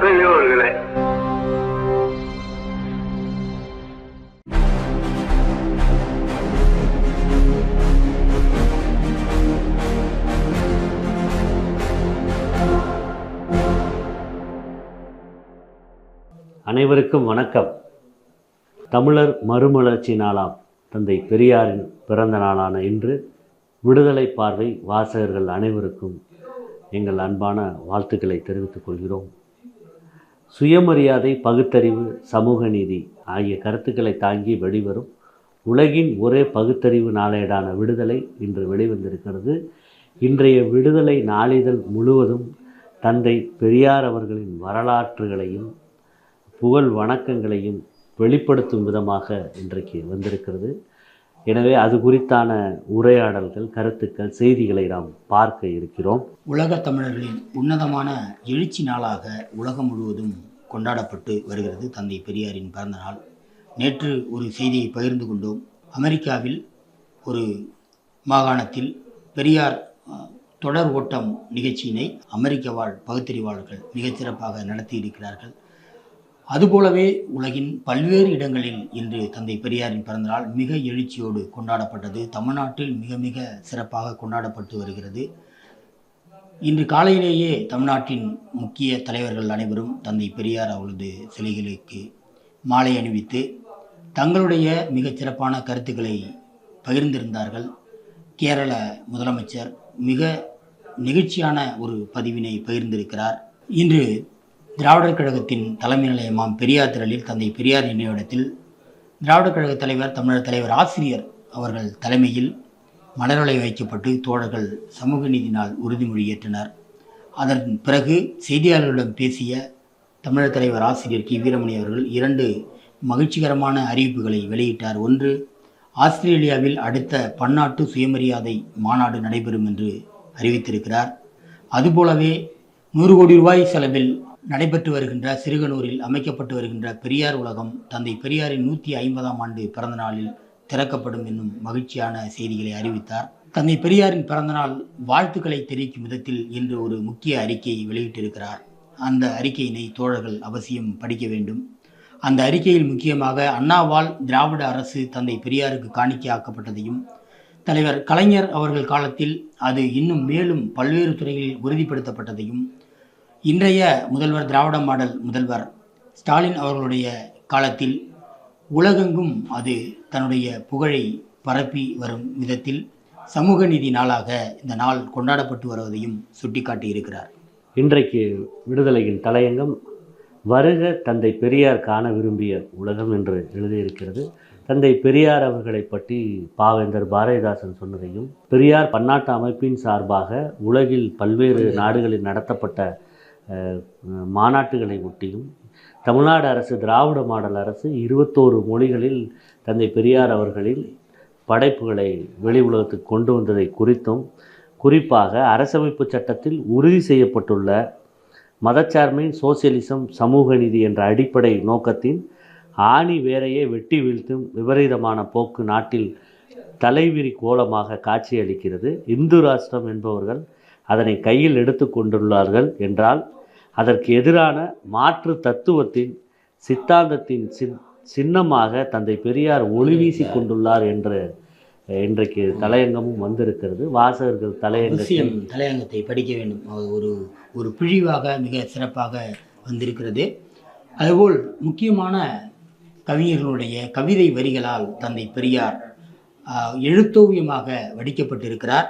பெரியோர்களே. அனைவருக்கும் வணக்கம். தமிழர் மறுமலர்ச்சி நாளாம். தந்தை பெரியாரின் பிறந்த நாளான இன்று விடுதலை பார்வை வாசகர்கள் அனைவருக்கும் எங்கள் அன்பான வாழ்த்துக்களை தெரிவித்துக் கொள்கிறோம். சுயமரியாதை பகுத்தறிவு சமூக நீதி ஆகிய கருத்துக்களை தாங்கி வெளிவரும் உலகின் ஒரே பகுத்தறிவு நாளேடான விடுதலை இன்று வெளிவந்திருக்கிறது. இன்றைய விடுதலை நாளிதழ் முழுவதும் தந்தை பெரியார் அவர்களின் வரலாற்றுகளையும் புகழ் வணக்கங்களையும் வெளிப்படுத்தும் விதமாக இன்றைக்கு வந்திருக்கிறது. எனவே அது குறித்தான உரையாடல்கள் கருத்துக்கள் செய்திகளை நாம் பார்க்க இருக்கிறோம். உலக தமிழர்களின் உன்னதமான எழுச்சி நாளாக உலகம் முழுவதும் கொண்டாடப்பட்டு வருகிறது. தந்தை பெரியாரின் பிறந்த நாள். நேற்று ஒரு செய்தியை பகிர்ந்து கொண்டோம். அமெரிக்காவில் ஒரு மாகாணத்தில் பெரியார் தொடர் ஓட்டம் நிகழ்ச்சியினை அமெரிக்க வாழ் பகுத்தறிவாளர்கள் மிகச்சிறப்பாக நடத்தியிருக்கிறார்கள். அதுபோலவே உலகின் பல்வேறு இடங்களில் இன்று தந்தை பெரியாரின் பிறந்தநாள் மிக எழுச்சியோடு கொண்டாடப்பட்டது. தமிழ்நாட்டில் மிக மிக சிறப்பாக கொண்டாடப்பட்டு வருகிறது. இன்று காலையிலேயே தமிழ்நாட்டின் முக்கிய தலைவர்கள் அனைவரும் தந்தை பெரியார் அவர்களது சிலைகளுக்கு மாலை அணிவித்து தங்களுடைய மிகச் சிறப்பான கருத்துக்களை பகிர்ந்திருந்தார்கள். கேரள முதலமைச்சர் மிக நெகிழ்ச்சியான ஒரு பதிவினை பகிர்ந்திருக்கிறார். இன்று திராவிடர் கழகத்தின் தலைமை நிலையமாம் பெரியார் திரளில் தந்தை பெரியார் நினைவிடத்தில் திராவிடர் கழக தலைவர் தமிழர் தலைவர் ஆசிரியர் அவர்கள் தலைமையில் மலரலை வைக்கப்பட்டு தோழர்கள் சமூக நீதி நாள் உறுதிமொழி ஏற்றனர் அதன் பிறகு செய்தியாளர்களிடம் பேசிய தமிழர் தலைவர் ஆசிரியர் கி. வீரமணி அவர்கள் இரண்டு மகிழ்ச்சிகரமான அறிவிப்புகளை வெளியிட்டார். ஒன்று ஆஸ்திரேலியாவில் அடுத்த பன்னாட்டு சுயமரியாதை மாநாடு நடைபெறும் என்று அறிவித்திருக்கிறார். அதுபோலவே நூறு கோடி ரூபாய் செலவில் நடைபெற்று வருகின்ற சிறுகனூரில் அமைக்கப்பட்டு வருகின்ற பெரியார் உலகம் தந்தை பெரியாரின் நூற்றி ஐம்பதாம் ஆண்டு பிறந்த நாளில் திறக்கப்படும் என்னும் மகிழ்ச்சியான செய்திகளை அறிவித்தார். தந்தை பெரியாரின் பிறந்தநாள் வாழ்த்துக்களை தெரிவிக்கும் விதத்தில் இன்று ஒரு முக்கிய அறிக்கையை வெளியிட்டிருக்கிறார். அந்த அறிக்கையினை தோழர்கள் அவசியம் படிக்க வேண்டும். அந்த அறிக்கையில் முக்கியமாக அண்ணாவால் திராவிட அரசு தந்தை பெரியாருக்கு காணிக்கையாக்கப்பட்டதையும் தலைவர் கலைஞர் அவர்கள் காலத்தில் அது இன்னும் மேலும் பல்வேறு துறைகளில் உறுதிப்படுத்தப்பட்டதையும் இன்றைய முதல்வர் திராவிட மாடல் முதல்வர் ஸ்டாலின் அவர்களுடைய காலத்தில் உலகெங்கும் அது தன்னுடைய புகழை பரப்பி வரும் விதத்தில் சமூக நீதி நாளாக இந்த நாள் கொண்டாடப்பட்டு வருவதையும் சுட்டிக்காட்டியிருக்கிறார். இன்றைக்கு விடுதலையின் தலையங்கம் வருக தந்தை பெரியார் காண விரும்பிய உலகம் என்று எழுதியிருக்கிறது. தந்தை பெரியார் அவர்களை பற்றி பாவேந்தர் பாரதிதாசன் சொன்னதையும் பெரியார் பன்னாட்டு அமைப்பின் சார்பாக உலகில் பல்வேறு நாடுகளில் நடத்தப்பட்ட மாநாட்டுகளை ஒட்டியும் தமிழ்நாடு அரசு திராவிட மாடல் அரசு இருபத்தோரு மொழிகளில் தந்தை பெரியார் அவர்களின் படைப்புகளை வெளி உலகத்துக்கு கொண்டு வந்ததை குறித்தும் குறிப்பாக அரசமைப்பு சட்டத்தில் உறுதி செய்யப்பட்டுள்ள மதச்சார்மை சோசியலிசம் சமூக நீதி என்ற அடிப்படை நோக்கத்தின் ஆணி வேரையே வெட்டி வீழ்த்தும் விபரீதமான போக்கு நாட்டில் தலைவிரி கோலமாக காட்சியளிக்கிறது. இந்து ராஷ்டிரம் என்பவர்கள் அதனை கையில் எடுத்து கொண்டுள்ளார்கள் என்றால் அதற்கு எதிரான மாற்று தத்துவத்தின் சித்தாந்தத்தின் சின் சின்னமாக தந்தை பெரியார் ஒளி வீசி கொண்டுள்ளார் என்று இன்றைக்கு தலையங்கமும் வந்திருக்கிறது. வாசகர்கள் தலையங்கம் தலையங்கத்தை படிக்க வேண்டும். ஒரு ஒரு பிழிவாக மிக சிறப்பாக வந்திருக்கிறது. அதுபோல் முக்கியமான கவிஞர்களுடைய கவிதை வரிகளால் தந்தை பெரியார் எழுத்தோவியமாக வடிக்கப்பட்டிருக்கிறார்.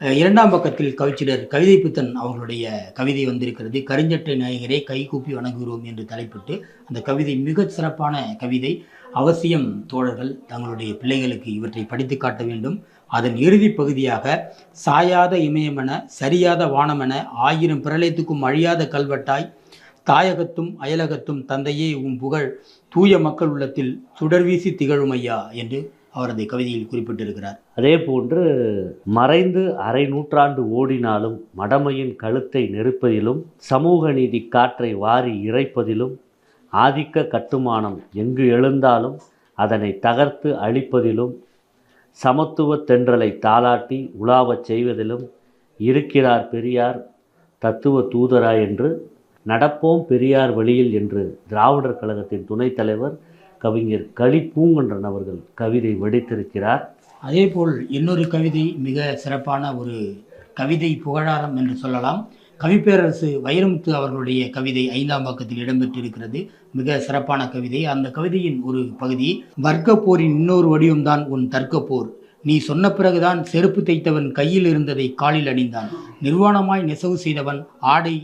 இரண்டாம் பக்கத்தில் கவிச்சிடர் கவிதை பித்தன் அவர்களுடைய கவிதை வந்திருக்கிறது. கருஞ்சட்டை நாயகரை கைகூப்பி வணங்குகிறோம் என்று தலைப்பிட்டு அந்த கவிதை மிகச் சிறப்பான கவிதை. அவசியம் தோழர்கள் தங்களுடைய பிள்ளைகளுக்கு இவற்றை படித்து காட்ட வேண்டும். அதன் இறுதி பகுதியாக சாயாத இமயமென சரியாத வானமென ஆயிரம் பிரளயத்துக்கும் அழியாத கல்வெட்டாய் தாயகத்தும் அயலகத்தும் தந்தையே உம் புகழ் தூய மக்கள் உள்ளத்தில் சுடர்வீசி திகழும் ஐயா என்று அவரது கவிதையில் குறிப்பிட்டிருக்கிறார். அதே போன்று மறைந்து அரை நூற்றாண்டு ஓடினாலும் மடமையின் கழுத்தை நெருப்பதிலும் சமூக நீதி காற்றை வாரி இறைப்பதிலும் ஆதிக்க கட்டுமானம் எங்கு எழுந்தாலும் அதனை தகர்த்து அழிப்பதிலும் சமத்துவ தென்றலை தாளாட்டி உலாவச் செய்வதிலும் இருக்கிறார் பெரியார் தத்துவ தூதரா என்று நடப்போம் பெரியார் வழியில் என்று திராவிடர் கழகத்தின் துணைத் தலைவர் கவிஞர் களி பூங்கன்றன் அவர்கள் கவிதை வடித்திருக்கிறார். அதேபோல் இன்னொரு கவிதை மிக சிறப்பான ஒரு கவிதை புகழாரம் என்று சொல்லலாம். கவிப்பேரரசு வைரமுத்து அவர்களுடைய கவிதை ஐந்தாம் பக்கத்தில் இடம்பெற்றிருக்கிறது. மிக சிறப்பான கவிதை. அந்த கவிதையின் ஒரு பகுதி வர்க்க போரின் இன்னொரு வடிவம்தான் உன் தர்க்க போர். நீ சொன்ன பிறகுதான் செருப்பு தைத்தவன் கையில் இருந்ததை காலில் அணிந்தான். நிர்வாணமாய் நெசவு செய்தவன் ஆடை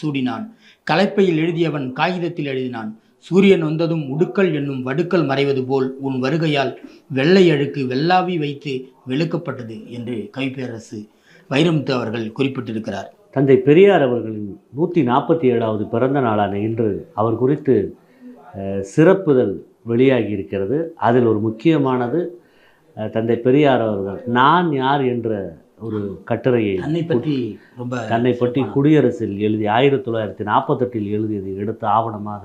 சூடினான். கலைப்பையில் எழுதியவன் காகிதத்தில் எழுதினான். சூரியன் வந்ததும் உடுக்கல் என்னும் வடுக்கல் மறைவது போல் உன் வருகையால் வெள்ளை அழுக்கு வெள்ளாவி வைத்து வெளுக்கப்பட்டது என்று கவிப்பேரரசு வைரமுத்து அவர்கள் குறிப்பிட்டிருக்கிறார். தந்தை பெரியார் அவர்களின் நூற்றி நாற்பத்தி ஏழாவது பிறந்த நாளான இன்று அவர் குறித்து சிறப்புதல் வெளியாகி இருக்கிறது அதில் ஒரு முக்கியமானது தந்தை பெரியார் அவர்கள் நான் யார் என்ற ஒரு கட்டுரையை தன்னை பற்றி ரொம்ப தன்னை பற்றி குடியரசில் எழுதி ஆயிரத்தி தொள்ளாயிரத்தி நாற்பத்தெட்டில் எழுதியதை எடுத்த ஆவணமாக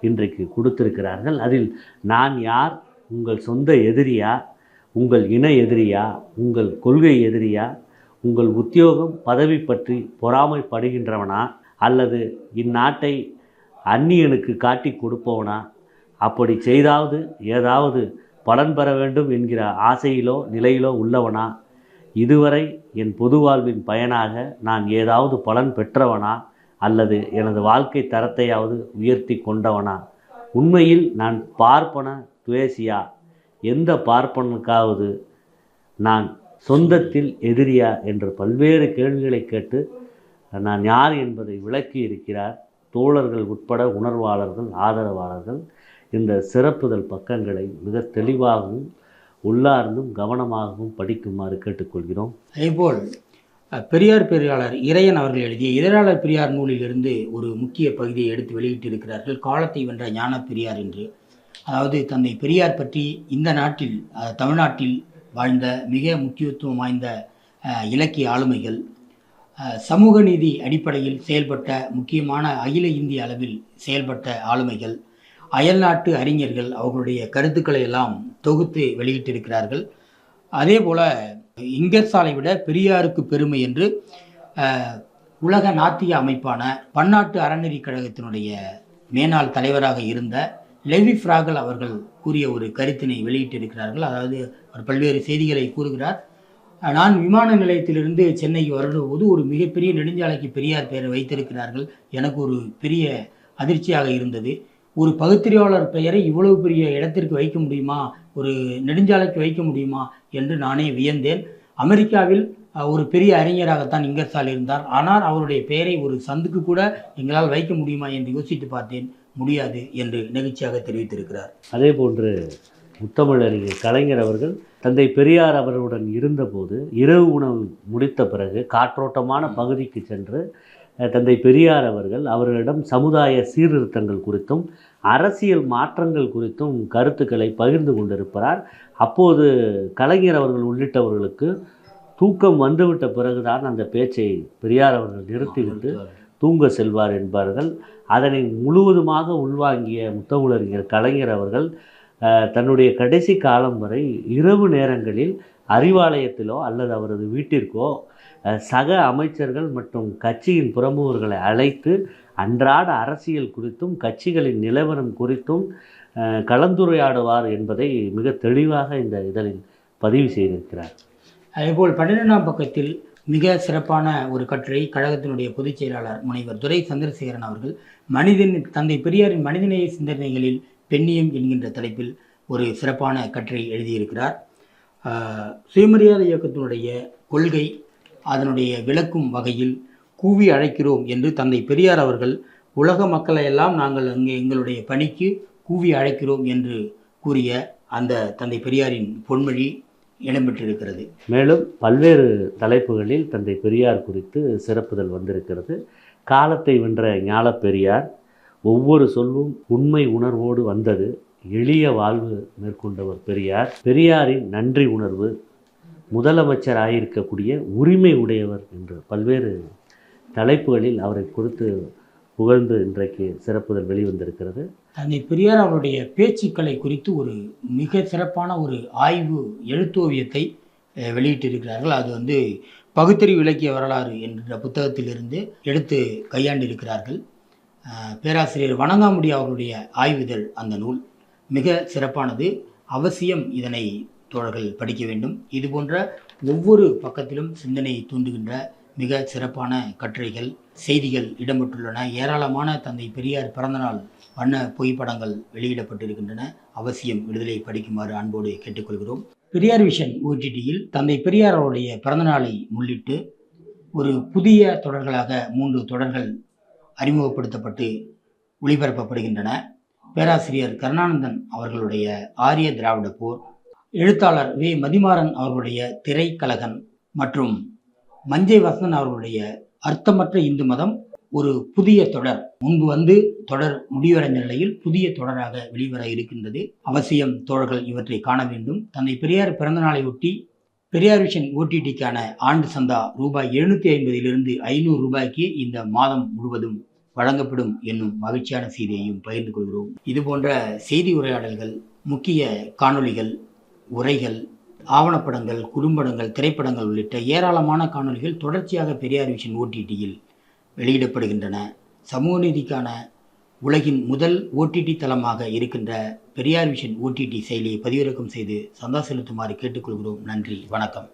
இன்றைக்கு கொடுத்திருக்கிறார்கள். அதில் நான் யார்? உங்கள் சொந்த எதிரியா? உங்கள் இன எதிரியா? உங்கள் கொள்கை எதிரியா? உங்கள் உத்தியோகம் பதவி பற்றி பொறாமைப்படுகின்றவனா? அல்லது இந்நாட்டை அந்நியனுக்கு காட்டி கொடுப்பவனா? அப்படி செய்தாவது ஏதாவது பலன் பெற வேண்டும் என்கிற ஆசையிலோ நிலையிலோ உள்ளவனா? இதுவரை என் பொது வாழ்வின் பயனாக நான் ஏதாவது பலன் பெற்றவனா? அல்லது எனது வாழ்க்கை தரத்தையாவது உயர்த்தி கொண்டவனா? உண்மையில் நான் பார்ப்பன துவேசியா? எந்த பார்ப்பனுக்காவது நான் சொந்தத்தில் எதிரியா? என்று பல்வேறு கேள்விகளை கேட்டு நான் யார் என்பதை விளக்கி இருக்கிறார் தோழர்கள் உட்பட உணர்வாளர்கள் ஆதரவாளர்கள். இந்த சிறப்புதல் பக்கங்களை மிக தெளிவாகவும் உள்ளார்ந்தும் கவனமாகவும் படிக்குமாறு கேட்டுக்கொள்கிறோம். அதேபோல் பெரியார் பெரியாளர் இறையன் அவர்கள் எழுதிய இதழாளர் பெரியார் நூலிலிருந்து ஒரு முக்கிய பகுதியை எடுத்து வெளியிட்டிருக்கிறார்கள். காலத்தை வென்ற ஞான பெரியார் என்று. அதாவது தந்தை பெரியார் பற்றி இந்த நாட்டில் தமிழ்நாட்டில் வாழ்ந்த மிக முக்கியத்துவம் வாய்ந்த இலக்கிய ஆளுமைகள் சமூக நீதி அடிப்படையில் செயல்பட்ட முக்கியமான அகில இந்திய அளவில் செயல்பட்ட ஆளுமைகள் அயல்நாட்டு அறிஞர்கள் அவர்களுடைய கருத்துக்களை எல்லாம் தொகுத்து வெளியிட்டிருக்கிறார்கள். அதே போல் இங்கர்சாலை விட பெரியாருக்கு பெருமை என்று உலக நாத்திய அமைப்பான பன்னாட்டு அறநெறி கழகத்தினுடைய மேனாள் தலைவராக இருந்த லெவி ஃப்ராகல் அவர்கள் கூறிய ஒரு கருத்தினை வெளியிட்டிருக்கிறார்கள். அதாவது அவர் பல்வேறு செய்திகளை கூறுகிறார். நான் விமான நிலையத்திலிருந்து சென்னைக்கு வரும்போது ஒரு மிகப்பெரிய நெடுஞ்சாலைக்கு பெரியார் பெயரை வைத்திருக்கிறார்கள். எனக்கு ஒரு பெரிய அதிர்ச்சியாக இருந்தது. ஒரு பகுத்தறிவாளர் பெயரை இவ்வளவு பெரிய இடத்திற்கு வைக்க முடியுமா? ஒரு நெடுஞ்சாலைக்கு வைக்க முடியுமா என்று நானே வியந்தேன். அமெரிக்காவில் ஒரு பெரிய அறிஞராகத்தான் இங்கர்சால் இருந்தார். ஆனால் அவருடைய பெயரை ஒரு சந்துக்கு கூட எங்களால் வைக்க முடியுமா என்று யோசித்து பார்த்தேன். முடியாது என்று நெகிழ்ச்சியாக தெரிவித்திருக்கிறார். அதே போன்று முத்தமிழறிஞர் கலைஞர் அவர்கள் தந்தை பெரியார் அவர்களுடன் இருந்தபோது இரவு உணவு முடித்த பிறகு காற்றோட்டமான பகுதிக்கு சென்று தந்தை பெரியார் அவர்கள் அவர்களிடம் சமுதாய சீர்திருத்தங்கள் குறித்தும் அரசியல் மாற்றங்கள் குறித்தும் கருத்துக்களை பகிர்ந்து கொண்டிருப்பார் அப்போது கலைஞர் அவர்கள் உள்ளிட்டவர்களுக்கு தூக்கம் வந்துவிட்ட பிறகுதான் அந்த பேச்சை பெரியார் அவர்கள் நிறுத்திவிட்டு தூங்க செல்வார் என்பார்கள். அதனை முழுவதுமாக உள்வாங்கிய முத்தமிழறிஞர் கலைஞர் அவர்கள் தன்னுடைய கடைசி காலம் வரை இரவு நேரங்களில் அறிவாலயத்திலோ அல்லது அவரது வீட்டிற்கோ சக அமைச்சர்கள் மற்றும் கட்சியின் பிரமுகர்களை அழைத்து அன்றாட அரசியல் குறித்தும் கட்சிகளின் நிலவரம் குறித்தும் கலந்துரையாடுவார் என்பதை மிக தெளிவாக இந்த இதழில் பதிவு செய்திருக்கிறார். அதேபோல் பன்னிரெண்டாம் பக்கத்தில் மிக சிறப்பான ஒரு கட்டுரை கழகத்தினுடைய பொதுச் செயலாளர் முனைவர் துரை சந்திரசேகரன் அவர்கள் மனிதன் தந்தை பெரியாரின் மனிதநேய சிந்தனைகளில் பெண்ணியம் என்கின்ற தலைப்பில் ஒரு சிறப்பான கட்டுரை எழுதியிருக்கிறார். சுயமரியாதை இயக்கத்தினுடைய கொள்கை அதனுடைய விளக்கும் வகையில் கூவி அழைக்கிறோம் என்று தந்தை பெரியார் அவர்கள் உலக மக்களை எல்லாம் நாங்கள் அங்கே எங்களுடைய பணிக்கு கூவி அழைக்கிறோம் என்று கூறிய அந்த தந்தை பெரியாரின் பொன்மொழி இடம்பெற்றிருக்கிறது. மேலும் பல்வேறு தலைப்புகளில் தந்தை பெரியார் குறித்து சிறப்புதல் வந்திருக்கிறது. காலத்தை வென்ற ஞான பெரியார் ஒவ்வொரு சொல்லும் உண்மை உணர்வோடு வந்தது எளிய வாழ்வு மேற்கொண்டவர் பெரியார். பெரியாரின் நன்றி உணர்வு முதலமைச்சராயிருக்கக்கூடிய உரிமை உடையவர் என்று பல்வேறு தலைப்புகளில் அவரை கொடுத்து புகழ்ந்து இன்றைக்கு சிறப்புதல் வெளிவந்திருக்கிறது. தந்தை பெரியார் அவருடைய பேச்சுக்களை குறித்து ஒரு மிக சிறப்பான ஒரு ஆய்வு எழுத்தோவியத்தை வெளியிட்டிருக்கிறார்கள். அது வந்து பகுத்தறிவு இலக்கிய வரலாறு என்ற புத்தகத்திலிருந்து எடுத்து கையாண்டிருக்கிறார்கள். பேராசிரியர் வணங்காமுடி அவருடைய ஆய்விதழ் அந்த நூல். மிக சிறப்பானது. அவசியம் இதனை தோழர்கள் படிக்க வேண்டும். இது போன்ற ஒவ்வொரு பக்கத்திலும் சிந்தனை தூண்டுகின்ற மிக சிறப்பான கட்டுரைகள் செய்திகள் இடம்பெற்றுள்ளன. ஏராளமான தந்தை பெரியார் பிறந்தநாள் வண்ண புகைப்படங்கள் வெளியிடப்பட்டிருக்கின்றன. அவசியம் விடுதலை படிக்குமாறு அன்போடு கேட்டுக்கொள்கிறோம். பெரியார் விஷன் ஓடிடியில் தந்தை பெரியார் அவருடைய பிறந்தநாளை முன்னிட்டு ஒரு புதிய தொடர்களாக மூன்று தொடர்கள் அறிமுகப்படுத்தப்பட்டு ஒளிபரப்பப்படுகின்றன. பேராசிரியர் கருணானந்தன் அவர்களுடைய ஆரிய திராவிட போர் எழுத்தாளர் வே. மதிமாறன் அவர்களுடைய திரைக்கழகன் மற்றும் மஞ்சை வசந்தன் அவர்களுடைய அர்த்தமற்ற இந்து மதம் ஒரு புதிய தொடர். முன்பு வந்து தொடர் முடிவடைந்த நிலையில் புதிய தொடராக வெளிவர இருக்கின்றது. அவசியம் தோழர்கள் இவற்றை காண வேண்டும். தந்தை பெரியார் பிறந்தநாளை ஒட்டி பெரியார் விஷன் ஓடிடிக்கான ஆண்டு சந்தா ரூபாய் எழுநூற்றி ஐம்பதிலிருந்து ஐநூறு ரூபாய்க்கு இந்த மாதம் முழுவதும் வழங்கப்படும் என்னும் மகிழ்ச்சியான செய்தியையும் பகிர்ந்து கொள்கிறோம். இது போன்ற செய்தி உரையாடல்கள் முக்கிய காணொளிகள் உரைகள் ஆவணப்படங்கள் குறும்படங்கள் திரைப்படங்கள் உள்ளிட்ட ஏராளமான காணொளிகள் தொடர்ச்சியாக பெரியார் விஷன் ஓடிடியில் வெளியிடப்படுகின்றன. சமூக நீதிக்கான உலகின் முதல் ஓடிடி தளமாக இருக்கின்ற பெரியார் விஷன் ஓடிடி செயலியை பதிவிறக்கம் செய்து சந்தா செலுத்துமாறு கேட்டுக்கொள்கிறோம். நன்றி. வணக்கம்.